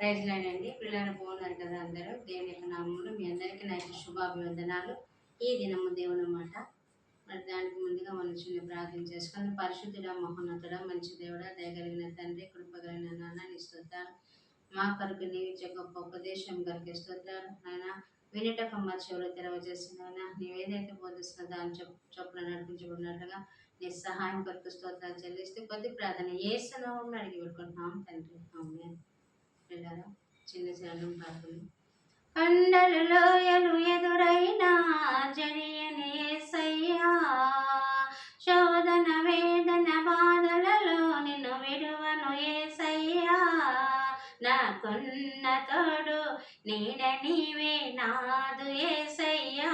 ప్రైజ్లానండి పిల్లలు బాగున్నారు కదా అందరూ. దేవుని యొక్క నామంలో మీ అందరికీ నా యొక్క శుభాభివందనాలు. ఈ దినము దేవుని మాట. మరి దానికి ముందుగా మనం చిన్న ప్రార్థన చేసుకొని పరిశుద్ధుడ మహోన్నతుడ మంచి దేవుడ దయగలిగిన తండ్రి కృపగలిగిన నాన్న నీ స్తోత్రాలు మా కొరకు నీవిచ్చే గొప్ప ఉపదేశం కొరకు స్తోత్రాలు. నాయన వినటక మా చెవులు తెరవజేసిన నీవేదైతే బోధిస్తున్న దాని చొప్ చొప్పున నడిపించబడినట్లుగా నీ సహాయం కొరకు స్తోత్రాలు చెల్లిస్తే కొద్ది ప్రార్థన ఏ సనామం అడిగి పెట్టుకుంటున్నాం తండ్రి. ఆమె పిల్లరా చిన్న చిన్న ప్రార్థన కొండలు లోయలు ఎదురైనా జరియని ఏసయ్యా శోధన వేదన బాధలలో నిన్ను విడువను ఏసయ్యా నాకున్న తోడు నీడ నీవే నాదు ఏసయ్యా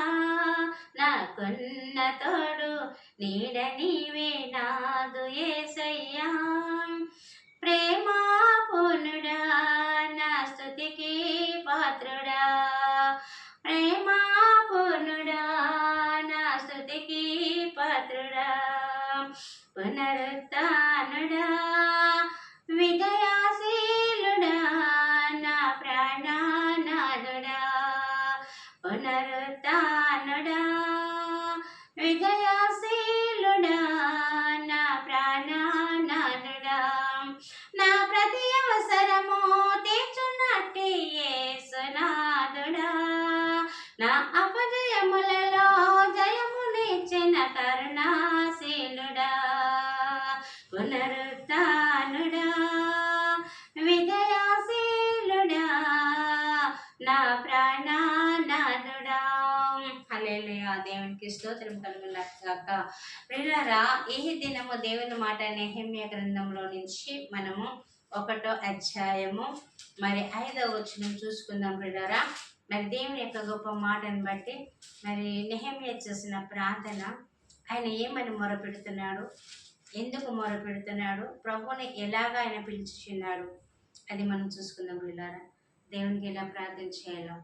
నాకున్న తోడు నీడ నీవే నాదు ఏసయ్యా ప్రేమ పునరుత్నుడా విజయాశీలుడా నా ప్రాణనాథుడా. హల్లెలూయా. దేవునికి స్తోత్రం కలుగుగాక ప్రియులరా ఈ దినము దేవుని మాట నెహమ్య గ్రంథంలో నుంచి మనము ఒకటో అధ్యాయము మరి ఐదవ వచనం చూసుకుందాం ప్రియులరా. మరి దేవుని యొక్క గొప్ప మాటను బట్టి మరి నెహమ్య చేసిన ప్రార్థన ఆయన ఏమని మొరపెడుతున్నాడు? ఎందుకు మొరపెడుతున్నాడు ప్రభువుని ఎలాగ ఆయన పిలుచుచున్నాడు? అది మనం చూసుకుందాం పిల్లారా దేవునికి ఎలా ప్రార్థన చేయాలో.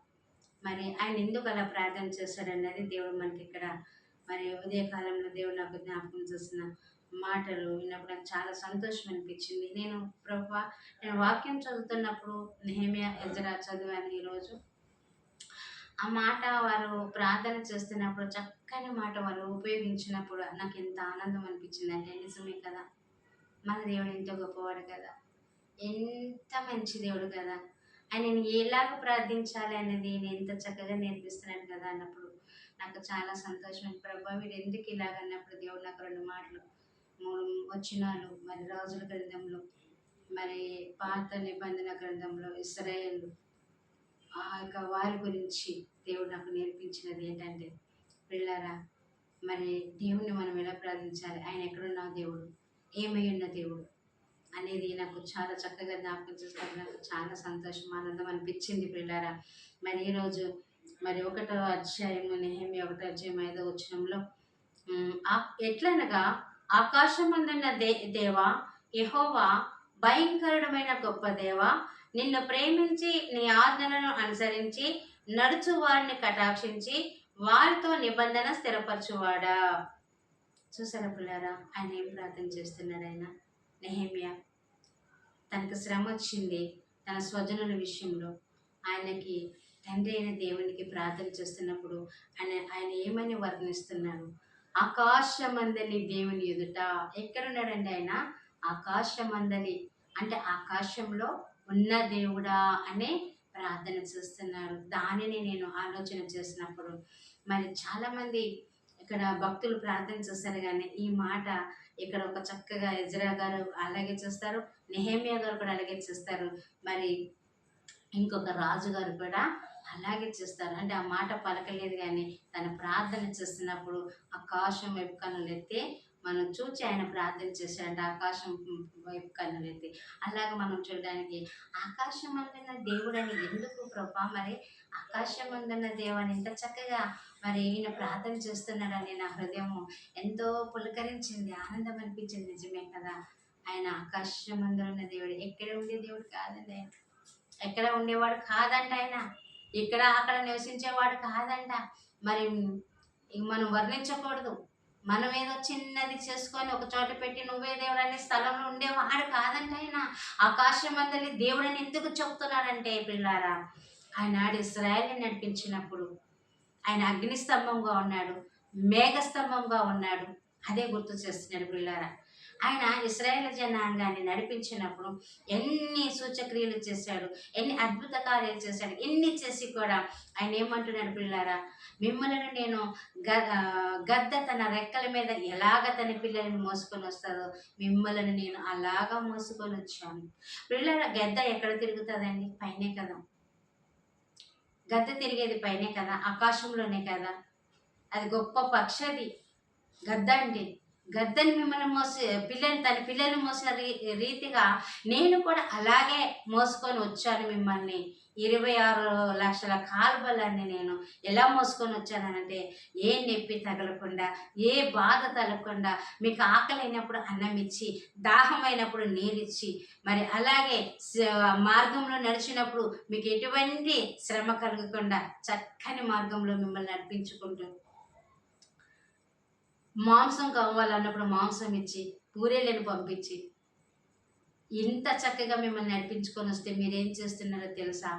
మరి ఆయన ఎందుకు అలా ప్రార్థన చేస్తాడన్నది దేవుడు మనకి ఇక్కడ మరి ఉదయకాలంలో దేవుడు నాకు జ్ఞాపకం చేసిన మాటలు విన్నప్పుడు నాకు చాలా సంతోషం అనిపించింది. నేను ప్రభు నేను వాక్యం చదువుతున్నప్పుడు నెహమియా ఎజరా చదివాను ఈరోజు. ఆ మాట వారు ప్రార్థన చేస్తున్నప్పుడు చక్కని మాట వారు ఉపయోగించినప్పుడు నాకు ఎంత ఆనందం అనిపించింది అంటే నిజమే కదా? మన దేవుడు ఎంత గొప్పవాడు కదా? ఎంత మంచి దేవుడు కదా? ఆయనని ఎలాగ ప్రార్థించాలి అనేది నేను ఎంత చక్కగా నేర్పిస్తున్నాడు కదా అన్నప్పుడు నాకు చాలా సంతోషం. ప్రభా మీరు ఎందుకు ఇలాగ అన్నప్పుడు దేవుడు నాకు రెండు మాటలు మూడు వచ్చినాలు మరి రాజుల గ్రంథంలో మరి పాత నిబంధన గ్రంథంలో ఇస్రాయేల్ ఆ యొక్క వారి గురించి దేవుడు నాకు నేర్పించినది ఏంటంటే పిల్లరా మరి దేవుణ్ణి మనం ఎలా ప్రార్థించాలి? ఆయన ఎక్కడున్నా దేవుడు? ఏమై ఉన్న దేవుడు? అనేది నాకు చాలా చక్కగా జ్ఞాపకం చేస్తారు. నాకు చాలా సంతోషం ఆనందం అనిపించింది పిల్లారా. మరి ఈరోజు మరి ఒకటో అధ్యాయము నెహమి ఒకటో అధ్యాయం ఐదో వచ్చినంలో ఎట్లనగా ఆకాశం అందున్న దే దేవా యహోవా భయంకరమైన గొప్ప దేవా నిన్ను ప్రేమించి నీ ఆజ్ఞలను అనుసరించి నడుచు వారిని కటాక్షించి వారితో నిబంధన స్థిరపరచువాడా. చూసారా పిల్లారా? ఆయన ఏం ప్రార్థన చేస్తున్నాడు ఆయన? నెహమ్య తనకు శ్రమ వచ్చింది తన స్వజనుల విషయంలో. ఆయనకి తండ్రి అయిన దేవునికి ప్రార్థన చేస్తున్నప్పుడు ఆయన ఆయన ఏమని వర్ణిస్తున్నాడు? ఆకాశమందని దేవుని ఎదుట. ఎక్కడున్నాడండి ఆయన? ఆకాశమందని అంటే ఆకాశంలో ఉన్న దేవుడా అనే ప్రార్థన చేస్తున్నారు. దానిని నేను ఆలోచన చేసినప్పుడు మరి చాలామంది ఇక్కడ భక్తులు ప్రార్థన చేస్తారు కానీ ఈ మాట ఇక్కడ ఒక చక్కగా ఎజ్రా గారు అలాగే చేస్తారు నెహేమియా గారు కూడా అలాగే చేస్తారు. మరి ఇంకొక రాజు గారు కూడా అలాగే చేస్తారు. అంటే ఆ మాట పలకలేదు కానీ తన ప్రార్థన చేస్తున్నప్పుడు ఆకాశం వైపు ఎత్తే మనం చూచి ఆయన ప్రార్థన చేశాడు ఆకాశం వైపు కన్నులు అలాగే మనం చూడడానికి ఆకాశం అందున్న దేవుడని ఎందుకు ప్రభా? మరి ఆకాశం అందున్న దేవుని ఎంత చక్కగా మరి ఈయన ప్రార్థన చేస్తున్నాడని నా హృదయం ఎంతో పులకరించింది ఆనందం అనిపించింది. నిజమే కదా? ఆయన ఆకాశం ఉన్న దేవుడు ఎక్కడ ఉండే దేవుడు కాదండి ఆయన. ఎక్కడ ఉండేవాడు కాదంట ఆయన. ఇక్కడ అక్కడ నివసించేవాడు కాదంట మరి మనం వర్ణించకూడదు. మనం ఏదో చిన్నది చేసుకొని ఒక చోట పెట్టి నువ్వే దేవుడు అనే స్థలంలో ఉండేవాడు కాదంటే ఆయన. ఆకాశం అందరి దేవుడని ఎందుకు చెప్తున్నాడంటే పిల్లారా ఆయన ఆడు ఇస్రాయల్ని నడిపించినప్పుడు ఆయన అగ్నిస్తంభంగా ఉన్నాడు మేఘస్తంభంగా ఉన్నాడు. అదే గుర్తు చేస్తున్నాడు పిల్లారా. ఆయన ఇస్రాయేల్ జనాంగాన్ని నడిపించినప్పుడు ఎన్ని సూచక్రియలు చేశాడు ఎన్ని అద్భుత కార్యాలు చేశాడు ఎన్ని చేసి కూడా ఆయన ఏమంటున్నాడు పిల్లారా మిమ్మల్ని నేను గ గద్ద తన రెక్కల మీద ఎలాగ తన పిల్లల్ని మోసుకొని వస్తుందో మిమ్మల్ని నేను అలాగా మోసుకొని వచ్చాను. పిల్లల గద్ద ఎక్కడ తిరుగుతుందండి? పైనే కదా. గద్ద తిరిగేది పైనే కదా ఆకాశంలోనే కదా. అది గొప్ప పక్షి అది గద్ద అంటే గద్దని మిమ్మల్ని మోసి పిల్లని తన పిల్లల్ని మోసిన రీ రీతిగా నేను కూడా అలాగే మోసుకొని వచ్చాను మిమ్మల్ని. ఇరవై ఆరు లక్షల కాల్బలాన్ని నేను ఎలా మోసుకొని వచ్చానంటే ఏ నొప్పి తగలకుండా ఏ బాధ తగలకుండా మీకు ఆకలైనప్పుడు అన్నం ఇచ్చి దాహమైనప్పుడు నీరిచ్చి మరి అలాగే మార్గంలో నడిచినప్పుడు మీకు ఎటువంటి శ్రమ కలగకుండా చక్కని మార్గంలో మిమ్మల్ని నడిపించుకుంటుంది మాంసం కావాలన్నప్పుడు మాంసం ఇచ్చి పూరేళ్ళని పంపించి ఇంత చక్కగా మిమ్మల్ని నడిపించుకొని వస్తే మీరేం చేస్తున్నారో తెలుసా?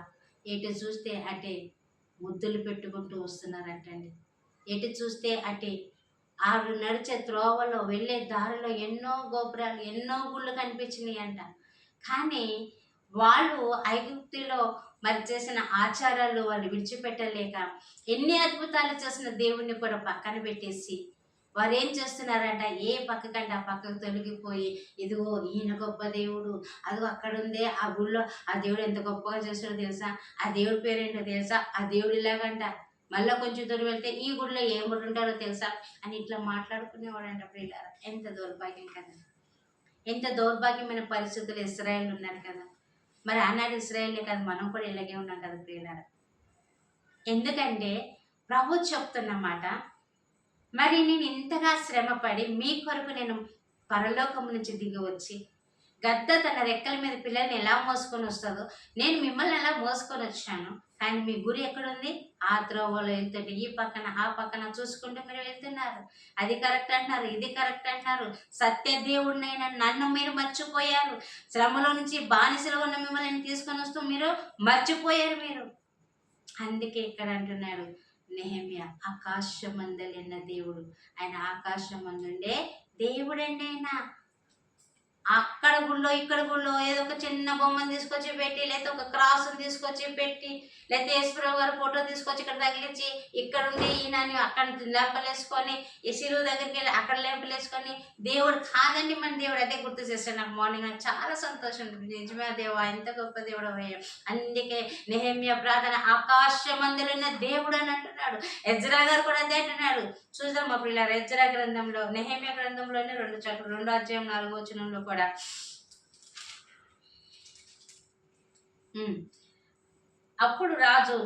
ఎటు చూస్తే అటే ముద్దులు పెట్టుకుంటూ వస్తున్నారంటండి. ఎటు చూస్తే అటే ఆరు నడిచే త్రోవలో వెళ్ళే దారిలో ఎన్నో గోపురాలు ఎన్నో గుళ్ళు కనిపించినాయి అంట కానీ వాళ్ళు ఐగుప్తిలో మరి చేసిన ఆచారాలు వాళ్ళు విడిచిపెట్టలేక ఎన్ని అద్భుతాలు చేసిన దేవుణ్ణి కూడా పక్కన పెట్టేసి వారు ఏం చేస్తున్నారంట? ఏ పక్కకంటే? ఆ పక్కకు తొలగిపోయి ఇదిగో ఈయన గొప్ప దేవుడు. అదిగో అక్కడ ఉందే ఆ గుళ్ళో. ఆ దేవుడు ఎంత గొప్పగా చేస్తాడో తెలుసా? ఆ దేవుడి పేరేంటో తెలుసా? ఆ దేవుడు ఇలాగంట. మళ్ళీ కొంచెం దూరం వెళ్తే ఈ గుడిలో ఏం గుడి ఉంటారో తెలుసా? అని ఇట్లా మాట్లాడుకునేవాడంట ప్రియులారా ఎంత దౌర్భాగ్యం కదా. ఎంత దౌర్భాగ్యమైన పరిస్థితులు ఇస్రాయేల్ ఉన్నారు కదా. మరి ఆనాడు ఇస్రాయేలే కదా మనం కూడా ఇలాగే ఉన్నాం కదా ప్రియులారా ఎందుకంటే ప్రభు చెప్తున్నమాట మరి నేను ఇంతగా శ్రమపడి మీ కొరకు నేను పరలోకం నుంచి దిగి వచ్చి గద్ద తన రెక్కల మీద పిల్లల్ని ఎలా మోసుకొని వస్తుందో నేను మిమ్మల్ని ఎలా మోసుకొని వచ్చాను? కానీ మీ గురి ఎక్కడుంది? ఆ త్రోవలో వెళ్తుంటే ఈ పక్కన ఆ పక్కన చూసుకుంటూ మీరు వెళ్తున్నారు. అది కరెక్ట్ అంటున్నారు ఇది కరెక్ట్ అంటున్నారు. సత్య దేవుడినైనా నన్ను మీరు మర్చిపోయారు. శ్రమలో నుంచి బానిసలో ఉన్న మిమ్మల్ని తీసుకొని వస్తూ మీరు మర్చిపోయారు మీరు. అందుకే ఇక్కడ అంటున్నాడు నెహమ్య ఆకాశమందలిన్న దేవుడు. ఆయన ఆకాశమందుండే దేవుడండి ఆయన అక్కడ గుళ్ళో ఇక్కడ గుళ్ళో ఏదో ఒక చిన్న బొమ్మను తీసుకొచ్చి పెట్టి లేకపోతే ఒక క్రాస్ని తీసుకొచ్చి పెట్టి లేకపోతే యేసుప్రభు గారు ఫోటో తీసుకొచ్చి ఇక్కడ తగిలించి ఇక్కడ ఉండి ఈయన అక్కడ లేపలేసుకొని ఈ సిలువు దగ్గరికి వెళ్ళి అక్కడ లేపలేసుకొని దేవుడు కాదండి మన దేవుడు అదే గుర్తు చేస్తాడు నాకు మార్నింగ్ నాకు చాలా సంతోషం నిజమే దేవా ఎంత గొప్ప దేవుడు అందుకే నెహమ్య ప్రార్థన ఆకాశమందులున్న దేవుడు అని అంటున్నాడు. ఎజ్రా గారు కూడా అదే అంటున్నాడు. చూద్దాం మా పిల్లలు ఎజ్రా గ్రంథంలో నెహమ్య గ్రంథంలోనే రెండు చోట్ల రెండు అధ్యాయం నాలుగో వచనంలో కూడా. అప్పుడు రాజు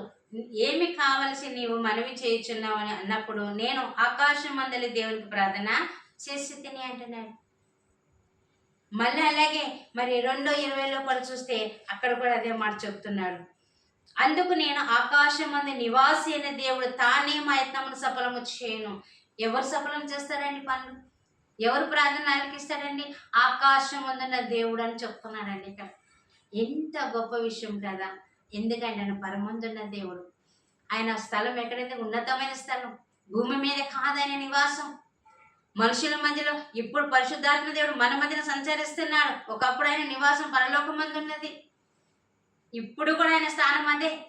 ఏమి కావలసి నీవు మనవి చేయుచున్నావు? అని అన్నప్పుడు నేను ఆకాశం మందలి దేవునికి ప్రార్థన చేసి తిని అంటున్నాడు. మళ్ళీ అలాగే మరి రెండో ఇరవైలో కూడా చూస్తే అక్కడ కూడా అదే మాట చెప్తున్నాడు. అందుకు నేను ఆకాశం మంది నివాసి అయిన దేవుడు తానే మా యత్నమును సఫలము చేయను. ఎవరు సఫలం చేస్తారండి పనులు? ఎవరు ప్రార్థన ఆలకిస్తాడండి ఆకాశం ఉందన్న దేవుడు అని చెప్తున్నాడండి ఇక్కడ. ఎంత గొప్ప విషయం కదా. ఎందుకంటే ఆయన పరమందున్న దేవుడు. ఆయన స్థలం ఎక్కడైతే ఉన్నతమైన స్థలం భూమి మీద కాదైన నివాసం. మనుషుల మధ్యలో ఇప్పుడు పరిశుద్ధాత్మ దేవుడు మన మధ్యన సంచరిస్తున్నాడు. ఒకప్పుడు ఆయన నివాసం పరలోకం మంది ఉన్నది ఇప్పుడు కూడా ఆయన స్థానం అదే.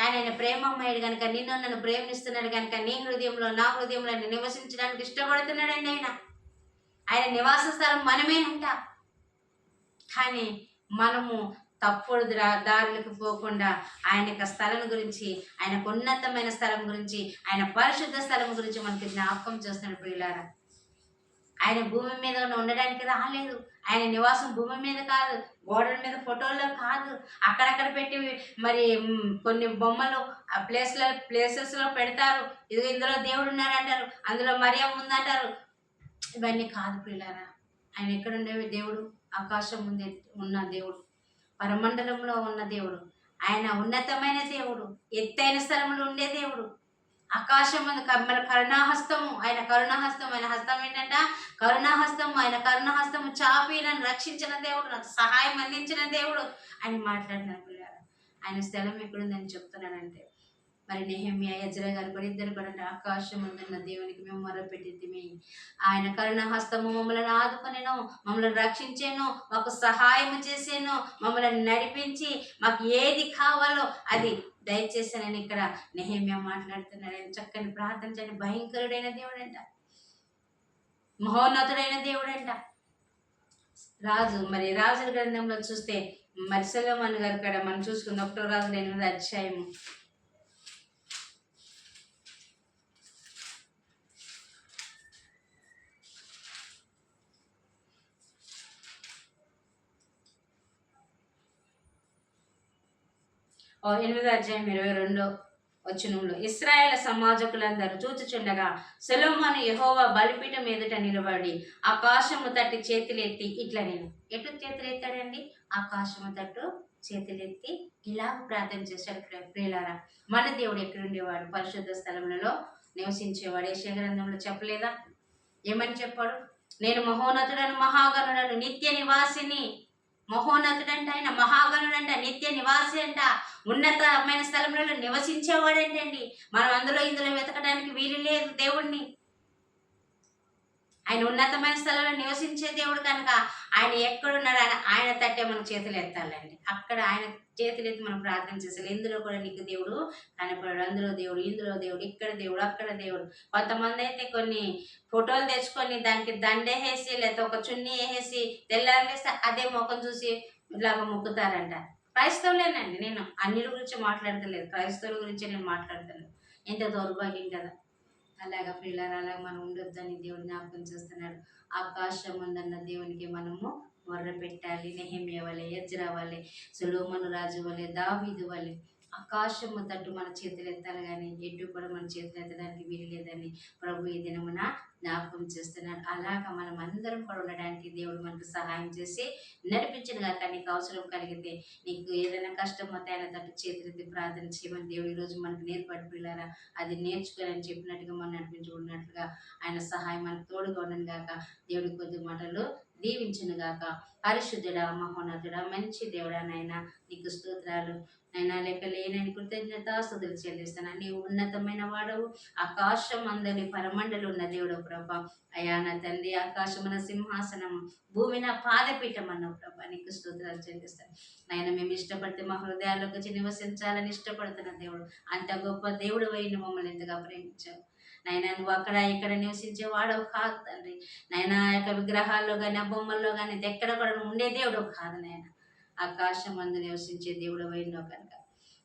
ఆయన ఆయన ప్రేమమ్మాయుడు కనుక నిన్ను నన్ను ప్రేమిస్తున్నాడు కనుక నీ హృదయంలో నా హృదయంలో నివసించడానికి ఇష్టపడుతున్నాడండి ఆయన. ఆయన నివాస స్థలం మనమే ఉంటాం కానీ మనము తప్పుడు దారులకు పోకుండా ఆయన యొక్క స్థలం గురించి ఆయనకు ఉన్నతమైన స్థలం గురించి ఆయన పరిశుద్ధ స్థలం గురించి మనకి జ్ఞాపకం చేస్తున్నాడు ప్రియులారా. ఆయన భూమి మీద ఉండడానికి రాలేదు. ఆయన నివాసం భూమి మీద కాదు గోడల మీద ఫోటోల్లో కాదు. అక్కడక్కడ పెట్టి మరి కొన్ని బొమ్మలు ఆ ప్లేస్లో ప్లేసెస్లో పెడతారు. ఇది ఇందులో దేవుడు ఉన్నారంటారు అందులో మరియం ఉందంటారు. ఇవన్నీ కాదు పిల్లరా ఆయన ఎక్కడ ఉండే దేవుడు? ఆకాశం ఉంది ఉన్న దేవుడు. పరమండలంలో ఉన్న దేవుడు. ఆయన ఉన్నతమైన దేవుడు. ఎత్తైన స్థలంలో ఉండే దేవుడు. ఆకాశం మంది మన కరుణాహస్తము ఆయన కరుణాహస్తం ఆయన హస్తం ఏంటంట? కరుణాహస్తం ఆయన కరుణాహస్తము చాపి నన్ను రక్షించిన దేవుడు నాకు సహాయం అందించిన దేవుడు అని మాట్లాడినారు పిల్లలు ఆయన స్థలం ఎక్కడుందని చెప్తున్నానంటే మరి నెహమ్య యజ్ర గారు కూడా ఇద్దరు కూడా ఆకాశం ఉందన్న దేవునికి మేము మొరపెట్టిద్దిమి ఆయన కరుణ హస్తము మమ్మల్ని ఆదుకొనేను మమ్మల్ని రక్షించాను మాకు సహాయం చేసాను మమ్మల్ని నడిపించి మాకు ఏది కావాలో అది దయచేసి నేను ఇక్కడ నెహమ్య మాట్లాడుతున్నాడు ఆయన చక్కని ప్రార్థన చేయని భయంకరుడైన దేవుడంట. మహోన్నతుడైన దేవుడంట. రాజు మరి రాజుల గ్రంథంలో చూస్తే మరి సులమన్ గారు ఇక్కడ మనం చూసుకున్న ఒకటో రాజు ఎనిమిది అధ్యాయము ఎనిమిది అధ్యాయం ఇరవై రెండో వచనంలో ఇస్రాయేల్ సమాజకులందరూ చూచుచుండగా సొలొమోను యహోవా బలిపీఠం ఎదుట నిలబడి ఆకాశము తట్టి చేతులెత్తి ఇట్లా నేను. ఎటు చేతులు ఎత్తాడండి ఆకాశము తట్టు చేతులెత్తి ఇలా ప్రార్థన చేశాడు ప్రియులారా మన దేవుడు ఎక్కడుండేవాడు? పరిశుద్ధ స్థలములలో నివసించేవాడు. యశ గ్రంథంలో చెప్పలేదా? ఏమని చెప్పాడు? నేను మహోన్నతుడను మహాగణుడను నిత్య నివాసిని మహోన్నతుడంట ఆయన మహాగణుడంట నిత్య నివాసి అంట ఉన్నతమైన స్థలంలో నివసించేవాడంటండి. మనం అందులో ఇందులో వెతకడానికి వీలు లేదు దేవుణ్ణి. ఆయన ఉన్నతమైన స్థలంలో నివసించే దేవుడు కనుక ఆయన ఎక్కడున్నాడు ఆయన ఆయన తట్టే మనం చేతులు ఎత్తాలండి. అక్కడ ఆయన చేతులు ఎత్తి మనం ప్రార్థన చేసాలి ఇందులో కూడా నీకు దేవుడు కనపడాడు. అందులో దేవుడు ఇందులో దేవుడు ఇక్కడ దేవుడు అక్కడ దేవుడు. కొంతమంది అయితే కొన్ని ఫోటోలు తెచ్చుకొని దానికి దండేసేసి లేకపోతే ఒక చున్నీ వేసేసి తెల్లారిలేస్తే అదే ముఖం చూసి ఇలాగ మొక్కుతారంట. క్రైస్తవులేనండి నేను. అన్నిల గురించి మాట్లాడతలేదు. క్రైస్తవుల గురించి నేను మాట్లాడతాను ఎంత దౌర్భాగ్యం కదా. అలాగ పిల్లలు అలాగ మనం ఉండొద్దని దేవుడు జ్ఞాపకం చేస్తున్నాడు. ఆకాశం ఉందన్న దేవునికి మనము మొర్ర పెట్టాలి నెహమ్య వలె ఎజ్రా వలె సులోమను రాజు వలె దావీదు వలె. ఆకాశము తట్టు మన చేతులు ఎత్తాలి కానీ ఎటు కూడా మన చేతులు ఎత్తడానికి వీలు లేదని ప్రభు ఈ దినమున జ్ఞాపకం చేస్తున్నాడు. అలాగా మనం అందరం కూడా ఉండడానికి దేవుడు మనకు సహాయం చేసి నడిపించిన కాక నీకు అవసరం కలిగితే నీకు ఏదైనా కష్టం అయితే ఆయన తట్టు చేతులెత్తి ప్రార్థన చేయమని దేవుడు ఈరోజు మనకు నేర్పడి పిల్లారా అది నేర్చుకోవాలని చెప్పినట్టుగా మనం నడిపించుకున్నట్లుగా ఆయన సహాయం మనకు తోడుగా ఉండను గాక దేవుడి కొద్ది మాటలు దీవించును గాక. పరిశుద్ధుడా మహోన్నతుడా మంచి దేవుడా నైనా నీకు స్తోత్రాలు. నైనా లేక లేనని కృతజ్ఞత స్థుతులు చెల్లిస్తాను నీవు ఉన్నతమైన వాడవు. ఆకాశం అందరి పరమండలు ఉన్న దేవుడు ప్రభ. అయా నా తండ్రి ఆకాశమున సింహాసనము భూమి నా పాదపీఠం అన్న ప్రభ. నీకు స్తోత్రాలు చెల్లిస్తాను నాయన మేము ఇష్టపడితే మా హృదయాల్లోకి వచ్చి నివసించాలని ఇష్టపడుతున్న దేవుడు. అంత గొప్ప దేవుడు అయిన మమ్మల్ని ఎంతగా ప్రేమించావు. నాయన నువ్వు అక్కడ ఇక్కడ నివసించే వాడవు కాదు తండ్రి. నాయన ఆ యొక్క విగ్రహాల్లో కానీ ఆ బొమ్మల్లో కానీ ఎక్కడ కూడా ఉండే దేవుడు కాదు నాయన. ఆకాశం అందు నివసించే దేవుడు అయినో కనుక.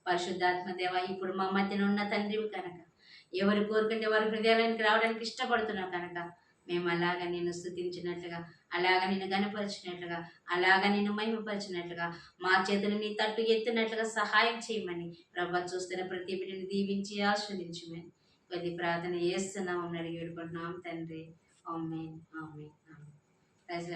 పరిశుద్ధాత్మ దేవ ఇప్పుడు మా మధ్యన ఉన్న తండ్రివి కనుక. ఎవరు కోరుకుంటే వారి హృదయాలకి రావడానికి ఇష్టపడుతున్నావు కనుక మేము అలాగ నేను స్థుతించినట్లుగా అలాగ నిన్ను గనపరిచినట్లుగా అలాగ నిన్ను మహిమపరిచినట్లుగా మా చేతులు నీ తట్టు ఎత్తినట్లుగా సహాయం చేయమని ప్రభా చూస్తున్న ప్రతి బిడ్డని దీవించి ఆస్వాదించమని కొద్ది ప్రార్థన చేస్తున్నాం అడిగి వేడుకుంటున్నాం తండ్రి ఆమె ఆమె ఆమె ప్రజలు